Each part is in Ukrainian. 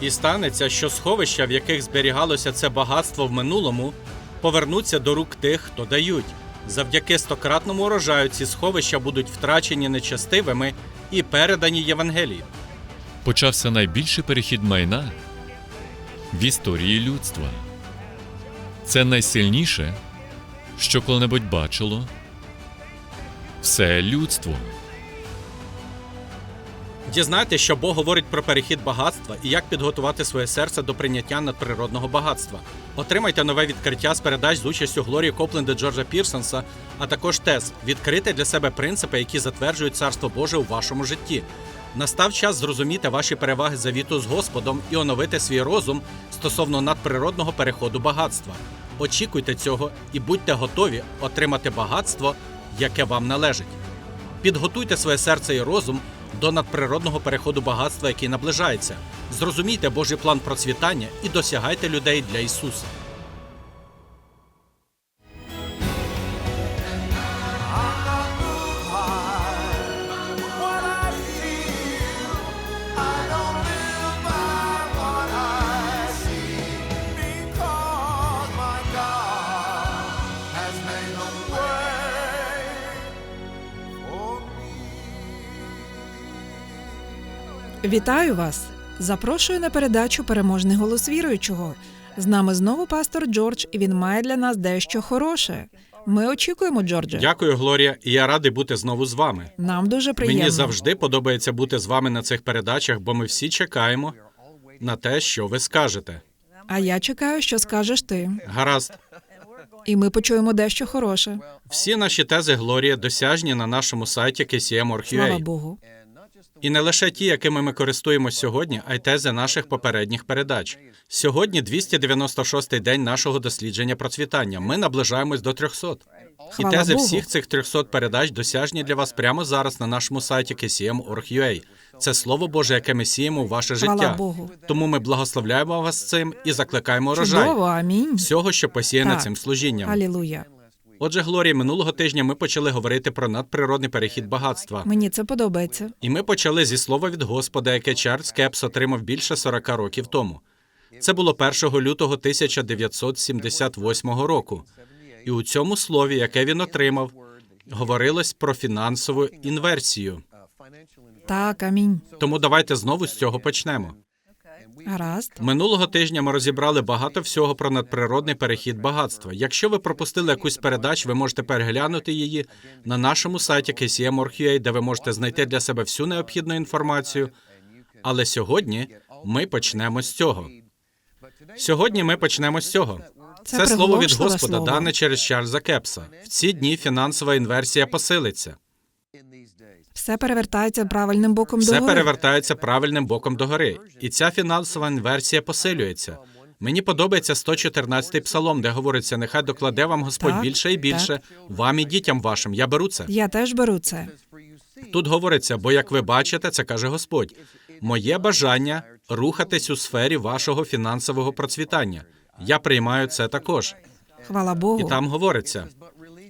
І станеться, що сховища, в яких зберігалося це багатство в минулому, повернуться до рук тих, хто дають. Завдяки стократному урожаю ці сховища будуть втрачені нечестивими і передані Євангелії. Почався найбільший перехід майна в історії людства. Це найсильніше, що коли-небудь бачило все людство. Дізнайте, що Бог говорить про перехід багатства і як підготувати своє серце до прийняття надприродного багатства. Отримайте нове відкриття з передач з участю Глорії Копленда Джорджа Пірсонса, а також тез відкрити для себе принципи, які затверджують царство Боже у вашому житті. Настав час зрозуміти ваші переваги завіту з Господом і оновити свій розум стосовно надприродного переходу багатства. Очікуйте цього і будьте готові отримати багатство, яке вам належить. Підготуйте своє серце і розум до надприродного переходу багатства, який наближається. Зрозумійте Божий план процвітання і досягайте людей для Ісуса. Вітаю вас! Запрошую на передачу Переможний голос віруючого. З нами знову пастор Джордж, і він має для нас дещо хороше. Ми очікуємо, Джордже. Дякую, Глорія, і я радий бути знову з вами. Нам дуже приємно. Мені завжди подобається бути з вами на цих передачах, бо ми всі чекаємо на те, що ви скажете. А я чекаю, що скажеш ти. Гаразд, І ми почуємо дещо хороше. всі наші тези Глорія досяжні на нашому сайті Слава Богу. І не лише ті, якими ми користуємося сьогодні, а й тези наших попередніх передач. Сьогодні 296-й день нашого дослідження процвітання. Ми наближаємось до 300. І тези всіх цих 300 передач досяжні для вас прямо зараз на нашому сайті KCM.org.ua. Це слово Боже, яке ми сіємо у ваше Хвала життя. Богу. Тому ми благословляємо вас цим і закликаємо урожай Чудово, амінь. всього, що посіяне Так. цим служінням. Алілуя. Отже, Глорія, минулого тижня ми почали говорити про надприродний перехід багатства. Мені це подобається. І ми почали зі слова від Господа, яке Чарльз Кепс отримав більше 40 років тому. Це було 1 лютого 1978 року. І у цьому слові, яке він отримав, говорилось про фінансову інверсію. Так, амінь. Тому давайте знову з цього почнемо. Гаразд. Минулого тижня ми розібрали багато всього про надприродний перехід багатства. Якщо ви пропустили якусь передач, ви можете переглянути її на нашому сайті KCM.org.ua, де ви можете знайти для себе всю необхідну інформацію. Але сьогодні ми почнемо з цього. Сьогодні ми почнемо з цього. Це Це, слово від Господа, слово. дане через Чарльза Кепса. В ці дні фінансова інверсія посилиться. Все перевертається правильним боком Все догори. перевертається правильним боком догори, і ця фінансова інверсія посилюється. Мені подобається 114-й псалом, де говориться: нехай докладе вам Господь Так, більше і більше, вам і дітям вашим. Я беру це. Я теж беру це. Тут говориться, бо як ви бачите, це каже Господь. Моє бажання рухатись у сфері вашого фінансового процвітання. Я приймаю це також. Хвала Богу. І там говориться: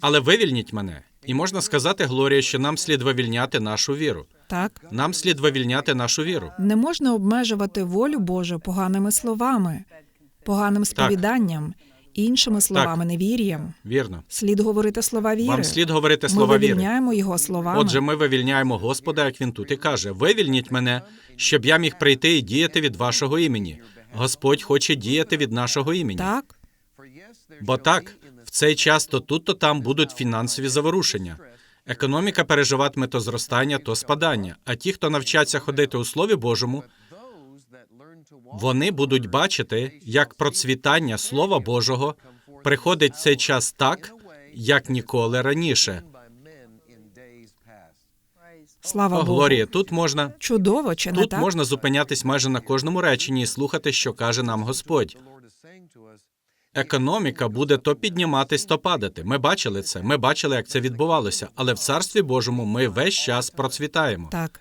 але вивільніть мене. І можна сказати, Глорія, що нам слід вивільняти нашу віру. Так. Нам слід вивільняти нашу віру. Не можна обмежувати волю Божу поганими словами, поганим сповіданням, іншими словами, невір'ям. Вірно. Слід говорити слова віри. Вам слід говорити Ми слова віри. вивільняємо його словами. Отже, ми вивільняємо Господа, як він тут і каже: вивільніть мене, щоб я міг прийти і діяти від вашого імені. Господь хоче діяти від нашого імені. Так, Бо так, в цей час то тут, то там будуть фінансові заворушення. Економіка переживатиме то зростання, то спадання. А ті, хто навчаться ходити у Слові Божому, вони будуть бачити, як процвітання Слова Божого приходить в цей час так, як ніколи раніше. слава О, Богу. Глорія, тут можна Чудово, чи не Тут так? можна зупинятись майже на кожному реченні і слухати, що каже нам Господь. Економіка буде то підніматись, то падати. Ми бачили це. Ми бачили, як це відбувалося. Але в царстві Божому ми весь час процвітаємо. Так.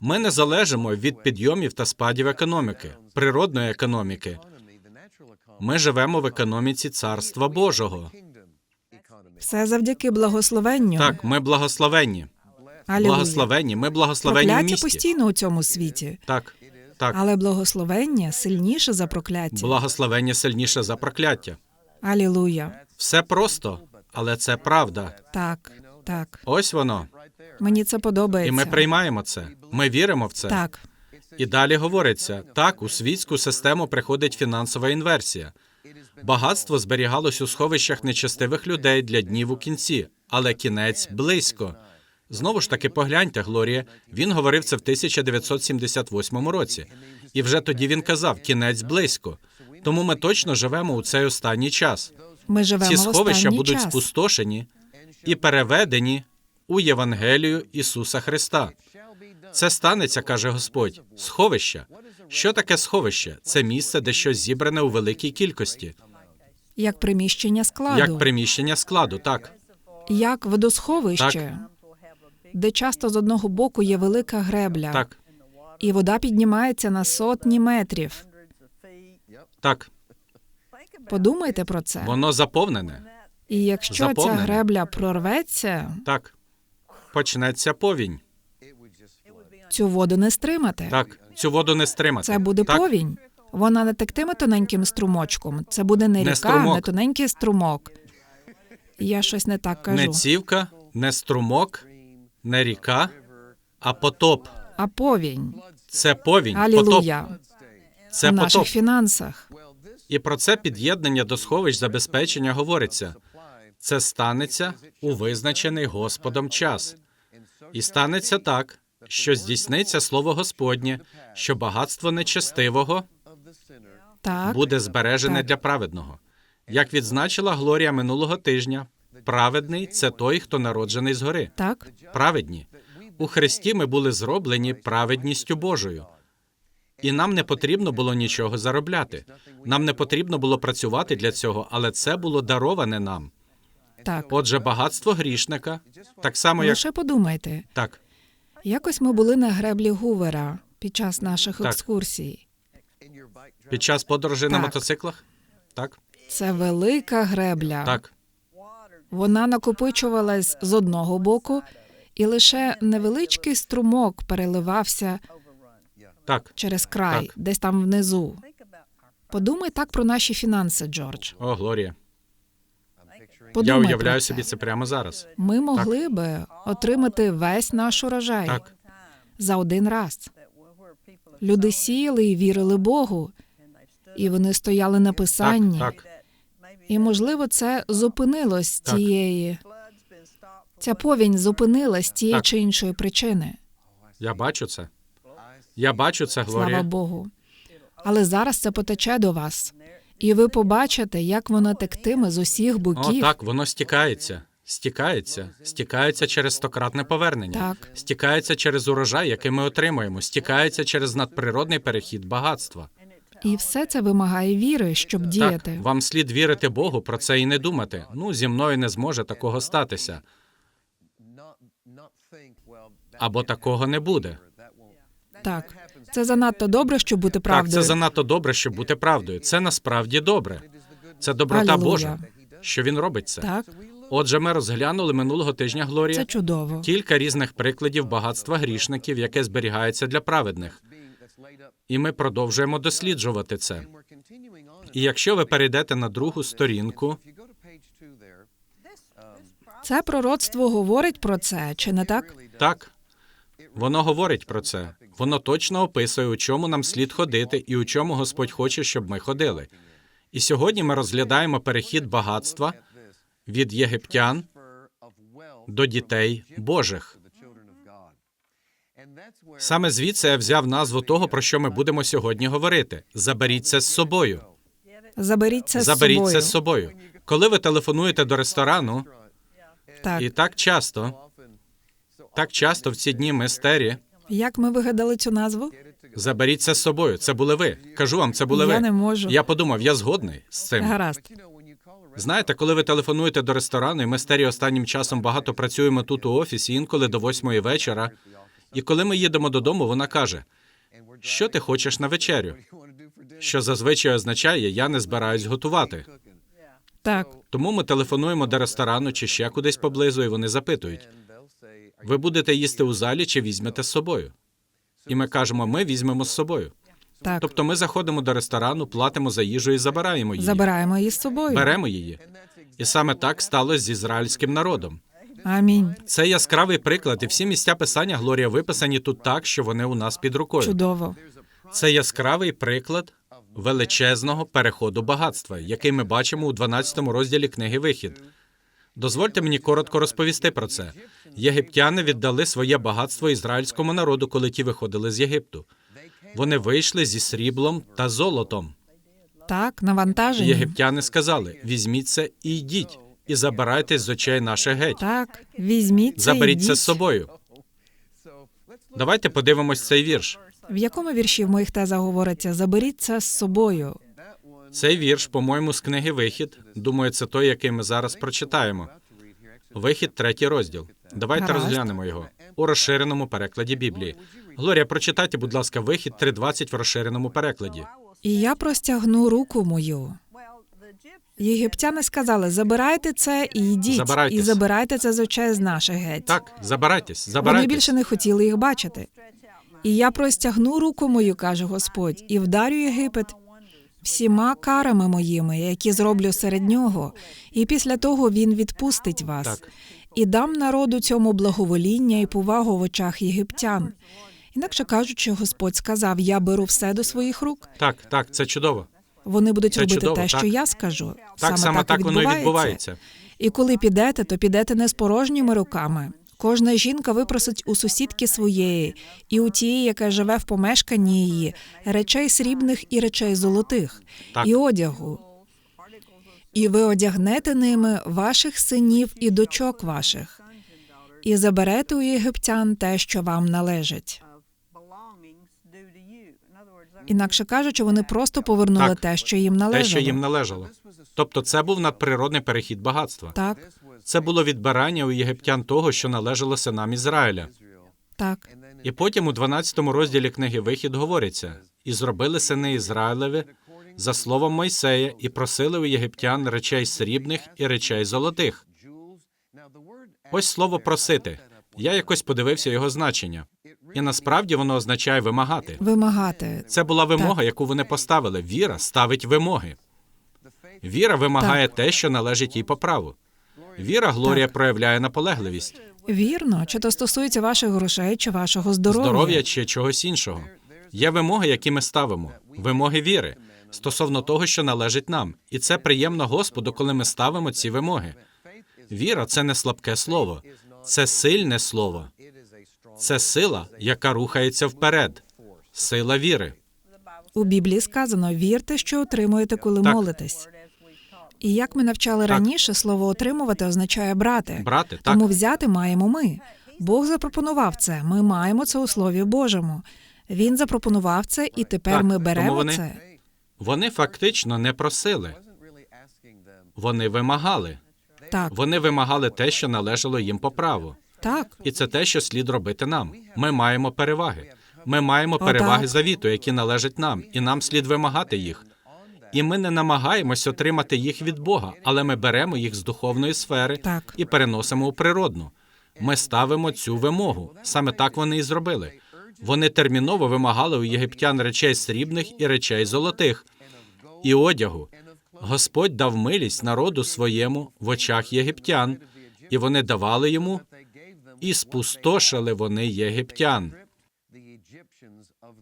Ми не залежимо від підйомів та спадів економіки, природної економіки. Ми живемо в економіці царства Божого. Все завдяки благословенню. Так, ми благословенні. Алілуя. Благословенні. Ми благословенні в місті. постійно у цьому світі. Так, Так, Але благословення сильніше за прокляття. благословення сильніше за прокляття. Алілуя. Все просто, але це правда. Так, так. Ось воно. Мені це подобається. І ми приймаємо це. Ми віримо в це. Так, І далі говориться: так, у світську систему приходить фінансова інверсія. Багатство зберігалось у сховищах нечестивих людей для днів у кінці, але кінець близько. Знову ж таки, погляньте, Глорія. Він говорив це в 1978 році. І вже тоді він казав: кінець близько. Тому ми точно живемо у цей останній час. ми живемо Ці сховища останній будуть час. спустошені і переведені у Євангелію Ісуса Христа. Це станеться, каже Господь. Сховище. Що таке сховище? Це місце, де щось зібране у великій кількості, Як приміщення складу, як приміщення складу, так. як водосховище, де часто з одного боку є велика гребля, Так, і вода піднімається на сотні метрів. так. Подумайте про це. Воно заповнене. І якщо заповнене. ця гребля прорветься, Так. Почнеться повінь. цю воду не стримати. Так. Цю воду не стримати. Це буде так? повінь. Вона не тектиме тоненьким струмочком. Це буде не Не ріка, струмок. не тоненький струмок. Я щось не так кажу. Не цівка, не струмок, не ріка, а потоп. А повінь. Це повінь. Потоп. Алілуя. Це в наших фінансах. І про це під'єднання до сховищ забезпечення говориться. Це станеться у визначений Господом час. І станеться так, що здійсниться слово Господнє, що багатство нечестивого Так. буде збережене Так. для праведного. Як відзначила Глорія минулого тижня, праведний це той, хто народжений згори. Так. Праведні. У Христі ми були зроблені праведністю Божою. І нам не потрібно було нічого заробляти. Нам не потрібно було працювати для цього, але це було дароване нам. Так. Отже, багатство грішника, так само як Лише подумайте. так, Якось ми були на греблі Гувера під час наших Так. екскурсій. під час подорожей на мотоциклах. Так, Це велика гребля. так, Вона накопичувалась з одного боку, і лише невеличкий струмок переливався так. через край, Так. десь там внизу. Подумай так про наші фінанси, Джордж. О, Глорія. Подумай Я уявляю про собі це. прямо зараз. Ми могли би отримати весь наш урожай Так, за один раз. Люди сіяли і вірили Богу, і вони стояли на так, писанні. так. І можливо, це зупинилось Так. цієї. Ця повінь зупинилась тієї чи іншої причини. Я бачу це. Я бачу це, Слава Богу. Але зараз це потече до вас, і ви побачите, як воно тектиме з усіх О, так, воно стікається. Стікається, стікається через стократне повернення, Так. стікається через урожай, який ми отримуємо, стікається через надприродний перехід багатства. І все це вимагає віри, щоб діяти. Так, вам слід вірити Богу, про це і не думати. Ну, зі мною не зможе такого статися, або такого не буде. Так, це занадто добре, щоб бути правдою. Так, це занадто добре, щоб бути правдою. Це насправді добре. Це доброта Алілуя. Божа, що він робить це. Так, Отже, ми розглянули минулого тижня Глорія це чудово. кілька різних прикладів багатства грішників, яке зберігається для праведних. І ми продовжуємо досліджувати це. І якщо ви перейдете на другу сторінку, Це пророцтво говорить про це, чи не так? так воно говорить про це. Воно точно описує, у чому нам слід ходити і у чому Господь хоче, щоб ми ходили. І сьогодні ми розглядаємо перехід багатства від єгиптян до дітей Божих. Саме звідси я взяв назву того, про що ми будемо сьогодні говорити. Заберіть це з собою. Заберіть це Заберіть з собою. це з собою. Коли ви телефонуєте до ресторану, Так, і так часто, так часто в ці дні мистері, як ми вигадали цю назву? заберіть це з собою. Це були ви. Кажу вам, це були Я ви. не можу. Я подумав, я згодний з цим. Гаразд. Знаєте, коли ви телефонуєте до ресторану, і ми з Тері останнім часом багато працюємо тут у офісі, інколи до восьмої вечора. І коли ми їдемо додому, вона каже: Що ти хочеш на вечерю? Що зазвичай означає, я не збираюсь готувати. Так, Тому ми телефонуємо до ресторану чи ще кудись поблизу, і вони запитують: ви будете їсти у залі чи візьмете з собою? І ми кажемо, ми візьмемо з собою. Так, Тобто ми заходимо до ресторану, платимо за їжу і забираємо її. забираємо її з собою. Беремо її. І саме так сталося з ізраїльським народом. Амінь. Це яскравий приклад, і всі місця писання Глорія виписані тут так, що вони у нас під рукою. Чудово. Це яскравий приклад величезного переходу багатства, який ми бачимо у 12 розділі книги Вихід. Дозвольте мені коротко розповісти про це. Єгиптяни віддали своє багатство ізраїльському народу, коли ті виходили з Єгипту. Вони вийшли зі сріблом та золотом. Так, навантажені. єгиптяни сказали: візьміть це і йдіть, і забирайте з очей наших геть. Так, візьміть це Заберіть це з собою. Давайте подивимось цей вірш. В якому вірші в моїх тезах говориться «заберіть це з собою»? Цей вірш, по-моєму, з книги Вихід. Думаю, це той, який ми зараз прочитаємо. Вихід, третій розділ. Давайте Гаразд. розглянемо його у розширеному перекладі Біблії. Глорія, прочитайте, будь ласка, вихід 3.20 в розширеному перекладі. І я простягну руку мою. Єгиптяни сказали: забирайте це і йдіть, і забирайте це з очей з наших геть. Так, забирайтесь, Вони забирайтесь. більше не хотіли їх бачити. І я простягну руку мою, каже Господь, і вдарю Єгипет всіма карами моїми, які зроблю серед нього, і після того він відпустить вас. Так. І дам народу цьому благовоління і повагу в очах єгиптян. Інакше кажучи, Господь сказав: Я беру все до своїх рук. Так, так, це чудово. Вони будуть Це робити чудово, те, так. що я скажу. Так саме так і воно і відбувається. І коли підете, то підете не з порожніми руками. Кожна жінка випросить у сусідки своєї, і у тієї, яка живе в помешканні її, речей срібних і речей золотих, Так. і одягу. І ви одягнете ними ваших синів і дочок ваших, і заберете у єгиптян те, що вам належить. Інакше кажучи, вони просто повернули Так. те, що їм належало. Те, що їм належало. Тобто, це був надприродний перехід багатства. Так, Це було відбирання у єгиптян того, що належало синам Ізраїля. так, І потім у 12 розділі книги Вихід говориться: і зробили сини Ізраїлеві за словом Мойсея, і просили у єгиптян речей срібних і речей золотих. Ось слово просити. Я якось подивився його значення, і насправді воно означає вимагати. вимагати. Це була вимога, яку вони поставили. Віра ставить вимоги. Віра вимагає те, що належить їй по праву. Віра, Глорія, проявляє наполегливість, Вірно, чи то стосується ваших грошей, чи вашого здоров'я. здоров'я чи чогось іншого. Є вимоги, які ми ставимо, вимоги віри стосовно того, що належить нам, і це приємно Господу, коли ми ставимо ці вимоги. Віра це не слабке слово, це сильне слово. Це сила, яка рухається вперед. Сила віри. У Біблії сказано: вірте, що отримуєте, коли Так. молитесь. І як ми навчали раніше, слово отримувати означає брати. Брати, так. Тому взяти маємо ми. Бог запропонував це. Ми маємо це у Слові Божому. Він запропонував це, і тепер Так, ми тому беремо вони- це. Вони фактично не просили, вони вимагали. Так, Вони вимагали те, що належало їм по праву. Так, І це те, що слід робити нам. Ми маємо переваги. Ми маємо переваги завіту, які належать нам, і нам слід вимагати їх. І ми не намагаємось отримати їх від Бога, але ми беремо їх з духовної сфери Так. і переносимо у природну. Ми ставимо цю вимогу. Саме так вони і зробили. Вони терміново вимагали у єгиптян речей срібних і речей золотих, і одягу. Господь дав милість народу своєму в очах єгиптян, і вони давали йому, і спустошили вони єгиптян.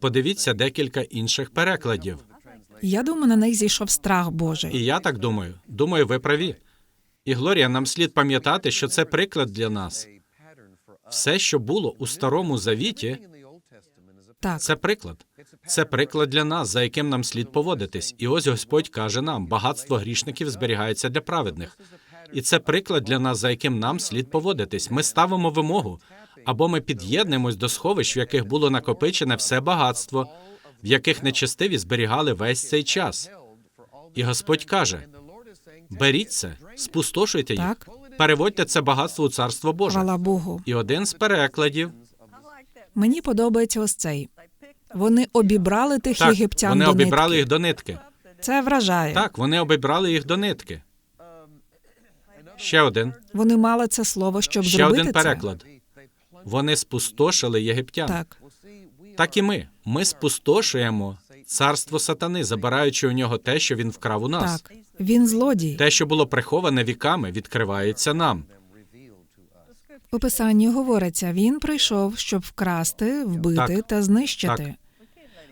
Подивіться декілька інших перекладів. я думаю, на них зійшов страх Божий. І я так думаю. Думаю, ви праві. І Глорія, нам слід пам'ятати, що це приклад для нас. Все, що було у старому завіті, Так, це приклад. Це приклад для нас, за яким нам слід поводитись. І ось Господь каже нам: багатство грішників зберігається для праведних. І це приклад для нас, за яким нам слід поводитись. Ми ставимо вимогу, або ми під'єднуємось до сховищ, в яких було накопичене все багатство, в яких нечестиві зберігали весь цей час. І Господь каже: беріть це, спустошуйте їх, Так. переводьте це багатство у царство Боже. хвала Богу. І один з перекладів Мені подобається ось цей. Вони обібрали тих так, єгиптян вони до обібрали нитки. їх до нитки. Це вражає. Так, вони обібрали їх до нитки. Ще один. Вони мали це слово, щоб Ще зробити один переклад. Вони спустошили єгиптян. Так, Так і ми. Ми спустошуємо царство сатани, забираючи у нього те, що він вкрав у нас. Так, він злодій. Те, що було приховане віками, відкривається нам. У писанні говориться: він прийшов, щоб вкрасти, вбити Так. та знищити. Так.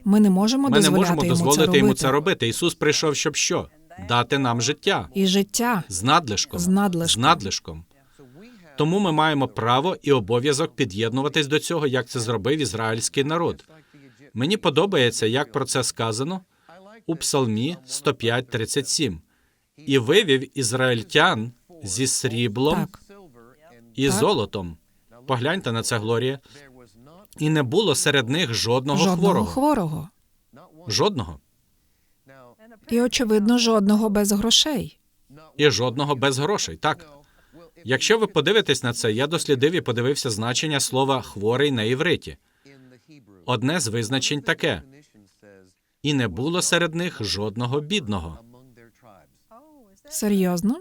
Ми не можемо Ми не дозволяти можемо йому дозволити це робити. йому це робити. Ісус прийшов, щоб що? Дати нам життя І життя. з надлишком. З надлишком. З надлишком. Тому ми маємо право і обов'язок під'єднуватись до цього, як це зробив ізраїльський народ. Мені подобається, як про це сказано у Псалмі 105.37. І вивів ізраїльтян зі сріблом Так. і Так. золотом. Погляньте на це, Глорія. І не було серед них жодного, Жодного хворого. хворого. Жодного. І, очевидно, жодного без грошей. І жодного без грошей. Так. Якщо ви подивитесь на це, я дослідив і подивився значення слова хворий на івриті. Одне з визначень таке: і не було серед них жодного бідного. Серйозно?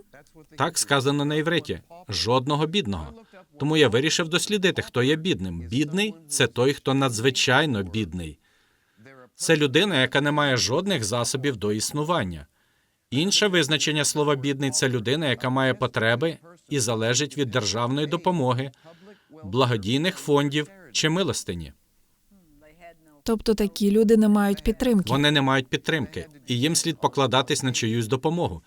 Так сказано на івриті. Жодного бідного. Тому я вирішив дослідити, хто є бідним. Бідний це той, хто надзвичайно бідний. Це людина, яка не має жодних засобів до існування. Інше визначення слова бідний це людина, яка має потреби і залежить від державної допомоги, благодійних фондів чи милостині. Тобто такі люди не мають підтримки. Вони не мають підтримки, і їм слід покладатись на чиюсь допомогу.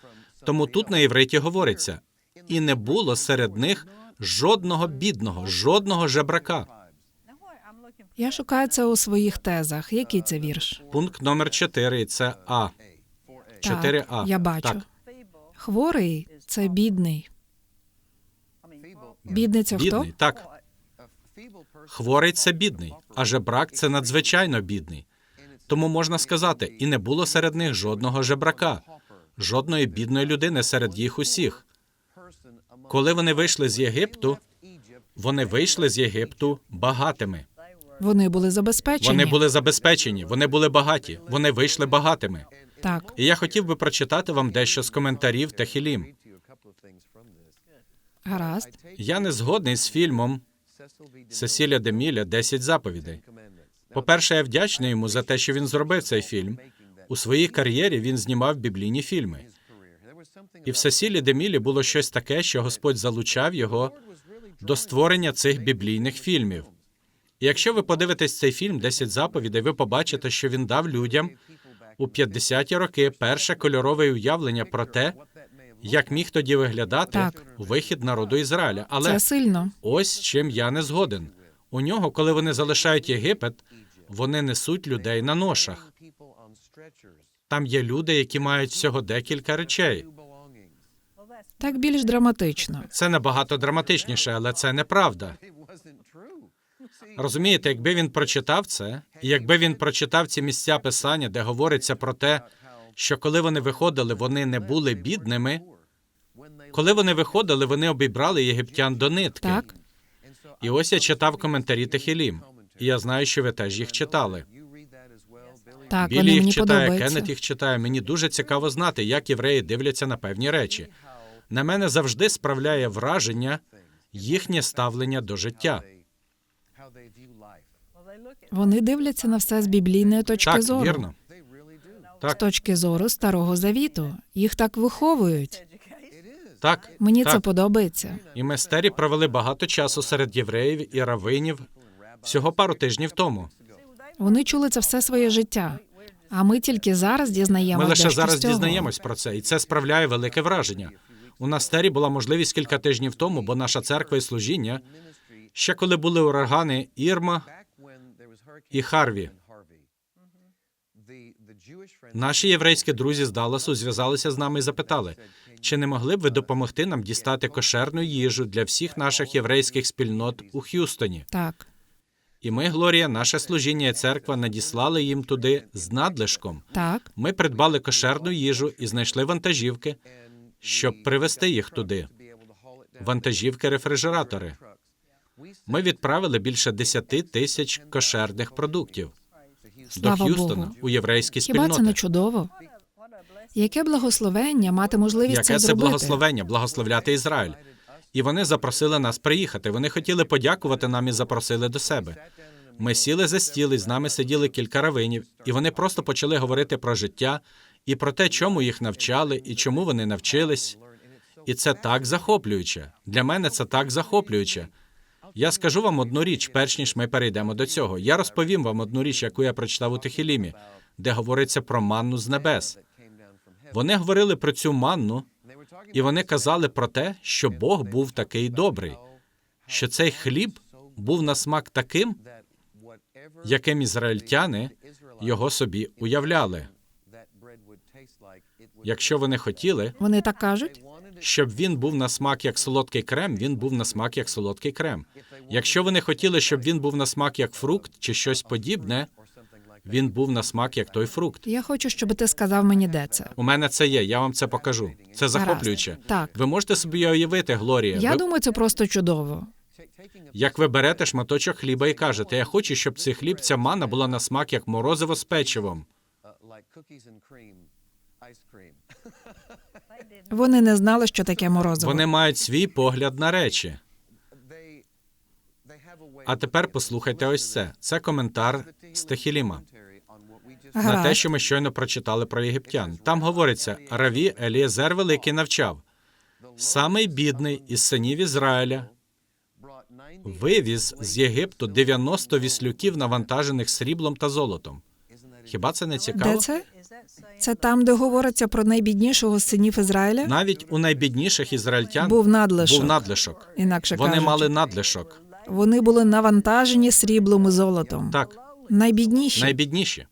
Тому тут на євриті говориться: і не було серед них жодного бідного, жодного жебрака. Я шукаю це у своїх тезах. Який це вірш? Пункт номер 4 це А. 4А. Я бачу. Так, Хворий це бідний. Бідний це хто? бідний, так. Хворий це бідний, а жебрак це надзвичайно бідний. Тому можна сказати, і не було серед них жодного жебрака, жодної бідної людини серед їх усіх. Коли вони вийшли з Єгипту, вони вийшли з Єгипту багатими. Вони були забезпечені. Вони були забезпечені, вони були багаті, вони вийшли багатими. Так, І я хотів би прочитати вам дещо з коментарів Техілім. гаразд. Я не згодний з фільмом Сесіля Деміля «10 заповідей. По-перше, я вдячний йому за те, що він зробив цей фільм. У своїй кар'єрі він знімав біблійні фільми. І в Сесілі Демілі було щось таке, що Господь залучав його до створення цих біблійних фільмів. Якщо ви подивитесь цей фільм «10 заповідей, ви побачите, що він дав людям у 50-ті роки перше кольорове уявлення про те, як міг тоді виглядати Так. вихід народу Ізраїля. Але Це сильно. Ось чим я не згоден. У нього, коли вони залишають Єгипет, вони несуть людей на ношах. Там є люди, які мають всього декілька речей. Так більш драматично. Це набагато драматичніше, але це неправда. Розумієте, якби він прочитав це, і якби він прочитав ці місця писання, де говориться про те, що коли вони виходили, вони не були бідними. Коли вони виходили, вони обібрали єгиптян до нитки. Так, І ось я читав коментарі Техілім. І я знаю, що ви теж їх читали. так, Білі їх мені читає, подобаються. Кеннет їх читає. Мені дуже цікаво знати, як євреї дивляться на певні речі. На мене завжди справляє враження їхнє ставлення до життя. Вони дивляться на все з біблійної точки Так, зору. вірно. З точки зору старого завіту. Їх так виховують. так. Мені так. це подобається. І ми з Тері провели багато часу серед євреїв і равинів всього пару тижнів тому. Вони чули це все своє життя. А ми тільки зараз дізнаємося. Ми лише зараз дізнаємось про це, і це справляє велике враження. У нас Тері була можливість кілька тижнів тому, бо наша церква і служіння ще коли були урагани Ірма і Харві. Наші єврейські друзі з Далласу зв'язалися з нами і запитали, чи не могли б ви допомогти нам дістати кошерну їжу для всіх наших єврейських спільнот у Х'юстоні. Так, І ми, Глорія, наше служіння і церква надіслали їм туди з надлишком. так. Ми придбали кошерну їжу і знайшли вантажівки, щоб привезти їх туди. Вантажівки-рефрижератори. Ми відправили більше 10 тисяч кошерних продуктів до Х'юстона Богу. у єврейські Хіба це не чудово? Яке благословення мати можливість Яке це це благословення, благословляти Ізраїль. І вони запросили нас приїхати. Вони хотіли подякувати нам і запросили до себе. Ми сіли за стіл, і з нами сиділи кілька равинів, і вони просто почали говорити про життя і про те, чому їх навчали, і чому вони навчились. І це так захоплююче. Для мене це так захоплююче. Я скажу вам одну річ, перш ніж ми перейдемо до цього. Я розповім вам одну річ, яку я прочитав у Техілімі, де говориться про манну з небес. Вони говорили про цю манну, і вони казали про те, що Бог був такий добрий, що цей хліб був на смак таким, яким ізраїльтяни його собі уявляли. Якщо вони хотіли, Вони так кажуть? Щоб він був на смак як солодкий крем, він був на смак як солодкий крем. Якщо вони хотіли, щоб він був на смак як фрукт чи щось подібне, він був на смак як той фрукт. Я хочу, щоб ти сказав мені, де це. У мене це є, я вам це покажу. Це захоплююче. Так. Ви можете собі уявити, Глорія, Я ви, думаю, це просто чудово. як ви берете шматочок хліба і кажете, я хочу, щоб цей хліб, ця мана була на смак як морозиво з печивом. Вони не знали, що таке морозиво. Вони мають свій погляд на речі. А тепер послухайте ось це. Це коментар з Техіліма. на те, що ми щойно прочитали про єгиптян. Там говориться: Раві Елієзер Великий навчав. Самий бідний із синів Ізраїля вивіз з Єгипту 90 віслюків, навантажених сріблом та золотом. Хіба це не цікаво? Де це? Це там, де говориться про найбіднішого з синів Ізраїля? Навіть у найбідніших ізраїльтян Був надлишок. був надлишок. Інакше Вони кажучи. мали надлишок. Вони були навантажені сріблом і золотом. Так, Найбідніші. найбідніші.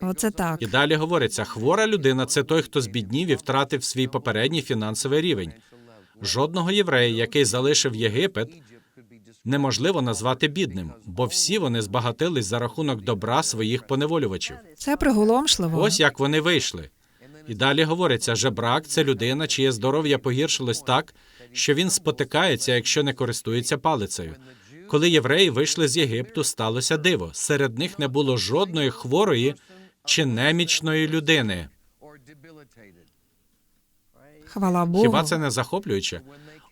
Оце так. І далі говориться: хвора людина це той, хто збіднів і втратив свій попередній фінансовий рівень. Жодного єврея, який залишив Єгипет, неможливо назвати бідним, бо всі вони збагатились за рахунок добра своїх поневолювачів. Це приголомшливо. Ось як вони вийшли. І далі говориться: жебрак це людина, чиє здоров'я погіршилось так, що він спотикається, якщо не користується палицею. Коли євреї вийшли з Єгипту, сталося диво. Серед них не було жодної хворої чи немічної людини. Хвала Богу. Хіба це не захоплююче?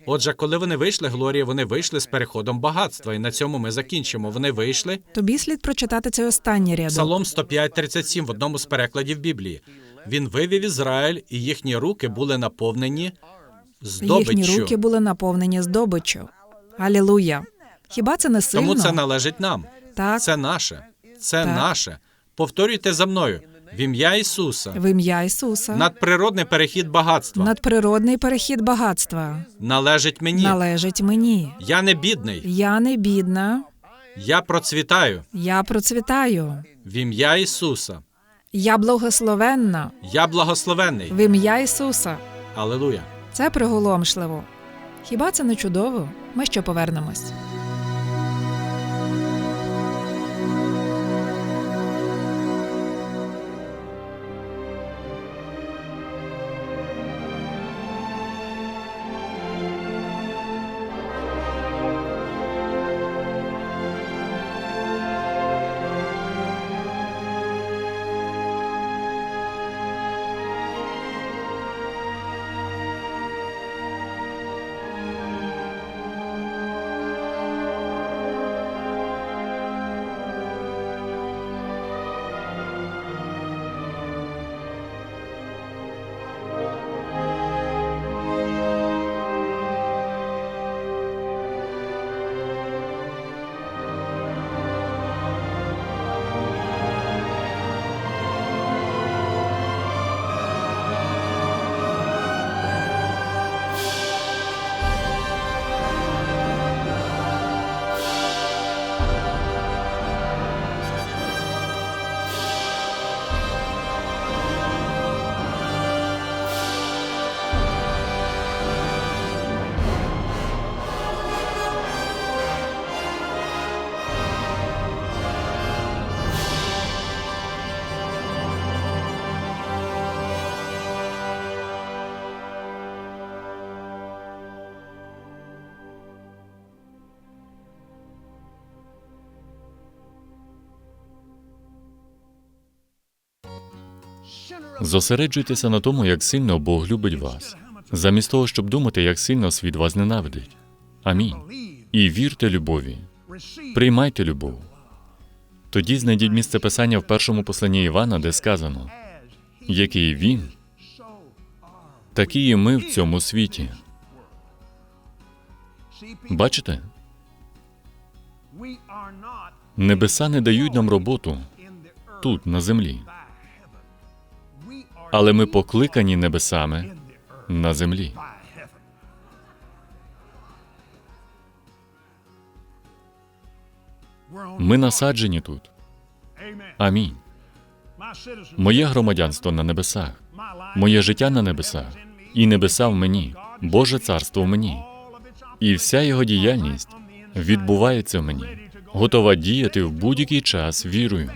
Отже, коли вони вийшли, Глорія, вони вийшли з переходом багатства, і на цьому ми закінчимо. Вони вийшли. Тобі слід прочитати цей останній рядок. Псалом 105.37 в одному з перекладів Біблії. Він вивів Ізраїль, і їхні руки були наповнені здобиччю. Їхні руки були наповнені здобиччю. Алілуя. Хіба це не сильно? Тому це належить нам. Так, Це наше. Це Так. наше. Повторюйте за мною. В ім'я Ісуса. в ім'я Ісуса. Надприродний перехід багатства Надприродний перехід багатства належить мені. належить мені. Я не бідний. Я не бідна, Я процвітаю. я процвітаю. В ім'я Ісуса. Я благословенна Я благословенний. в ім'я Ісуса. Алелуя. Це приголомшливо. Хіба це не чудово? Ми ще повернемось. Зосереджуйтеся на тому, як сильно Бог любить вас, замість того, щоб думати, як сильно світ вас ненавидить. Амінь. І вірте любові. Приймайте любов. Тоді знайдіть місце писання в першому посланні Івана, де сказано, який він, такі і ми в цьому світі. Бачите, небеса не дають нам роботу тут, на землі, але ми покликані небесами на землі. Ми насаджені тут. Амінь. Моє громадянство на небесах, моє життя на небесах, і небеса в мені, Боже царство в мені. І вся його діяльність відбувається в мені, готова діяти в будь-який час вірою.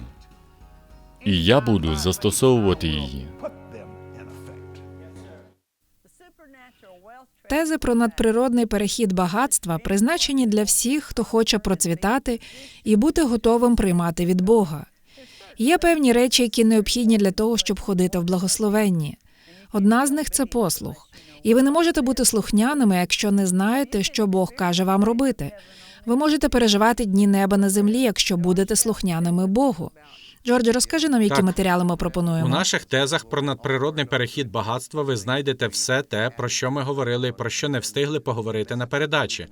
І я буду застосовувати її. Тези про надприродний перехід багатства призначені для всіх, хто хоче процвітати і бути готовим приймати від Бога. Є певні речі, які необхідні для того, щоб ходити в благословенні. Одна з них це послух. І ви не можете бути слухняними, якщо не знаєте, що Бог каже вам робити. Ви можете переживати дні неба на землі, якщо будете слухняними Богу. Джордже, розкажи нам, які Так. матеріали ми пропонуємо. У наших тезах про надприродний перехід багатства ви знайдете все те, про що ми говорили і про що не встигли поговорити на передачі.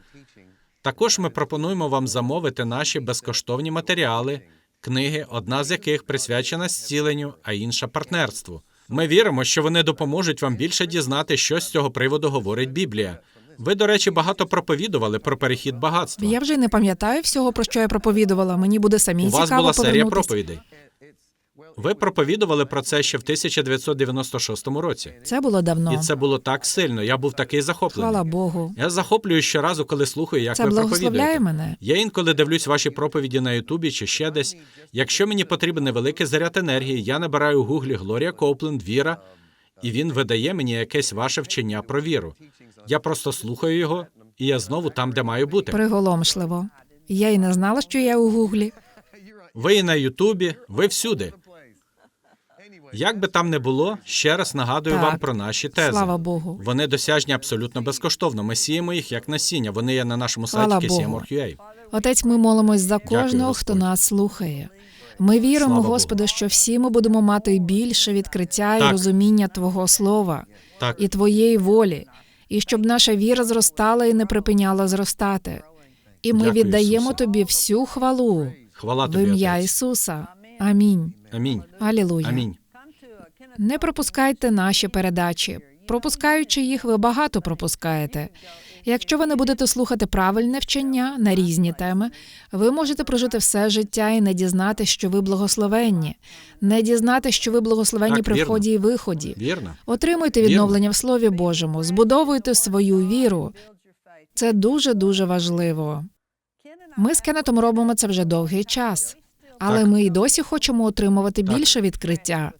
Також ми пропонуємо вам замовити наші безкоштовні матеріали, книги, одна з яких присвячена зціленню, а інша партнерству. Ми віримо, що вони допоможуть вам більше дізнати, що з цього приводу говорить Біблія. Ви, до речі, багато проповідували про перехід багатства. Я вже не пам'ятаю всього, про що я проповідувала. Мені буде самі У вас цікаво була серія проповідей. Ви проповідували про це ще в 1996 році. Це було давно. І це було так сильно. Я був такий захоплений. Слава Богу. Я захоплююсь щоразу, коли слухаю, як Це ви благословляє проповідуєте. мене. Я інколи дивлюсь ваші проповіді на Ютубі чи ще десь. Якщо мені потрібен невеликий заряд енергії, я набираю у гуглі Глорія Копленд, віра, і він видає мені якесь ваше вчення про віру. Я просто слухаю його, і я знову там, де маю бути. Приголомшливо. Я й не знала, що я у гуглі. Ви і на Ютубі, ви всюди. Як би там не було, ще раз нагадую Так. вам про наші тези. Слава Богу. Вони досяжні абсолютно безкоштовно. Ми сіємо їх як насіння. Вони є на нашому сайті Богу. KCM.org.ua. Отець, ми молимось за Дякую, кожного, хто нас слухає. Ми віримо, Слава Богу. Господи, що всі ми будемо мати більше відкриття і розуміння Твого слова Так, і Твоєї волі, і щоб наша віра зростала і не припиняла зростати. І ми Дякую, віддаємо Ісусе. Тобі всю хвалу хвала в тобі. ім'я Отець. Ісуса. Амінь. Амінь. Алілуя. Амінь. Не пропускайте наші передачі. Пропускаючи їх, ви багато пропускаєте. Якщо ви не будете слухати правильне вчення на різні теми, ви можете прожити все життя і не дізнати, що ви благословенні, не дізнати, що ви благословенні Так, при вірно. вході і виході. Вірно. Отримуйте Вірно. відновлення в Слові Божому, збудовуйте свою віру. Це дуже дуже важливо. Ми з Кеннетом робимо це вже довгий час, але Так. ми й досі хочемо отримувати Так. більше відкриття,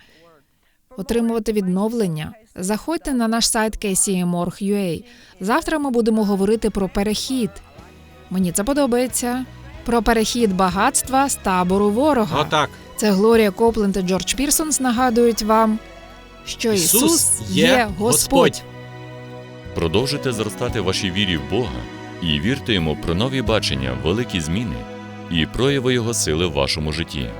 отримувати відновлення. Заходьте на наш сайт KCM.org.ua. Завтра ми будемо говорити про перехід. Мені це подобається. Про перехід багатства з табору ворога. Отак. Це Глорія Копленд і Джордж Пірсонс нагадують вам, що Ісус, Ісус є Господь. Господь. Продовжуйте зростати в вашій вірі в Бога і вірте йому про нові бачення, великі зміни і прояви Його сили в вашому житті.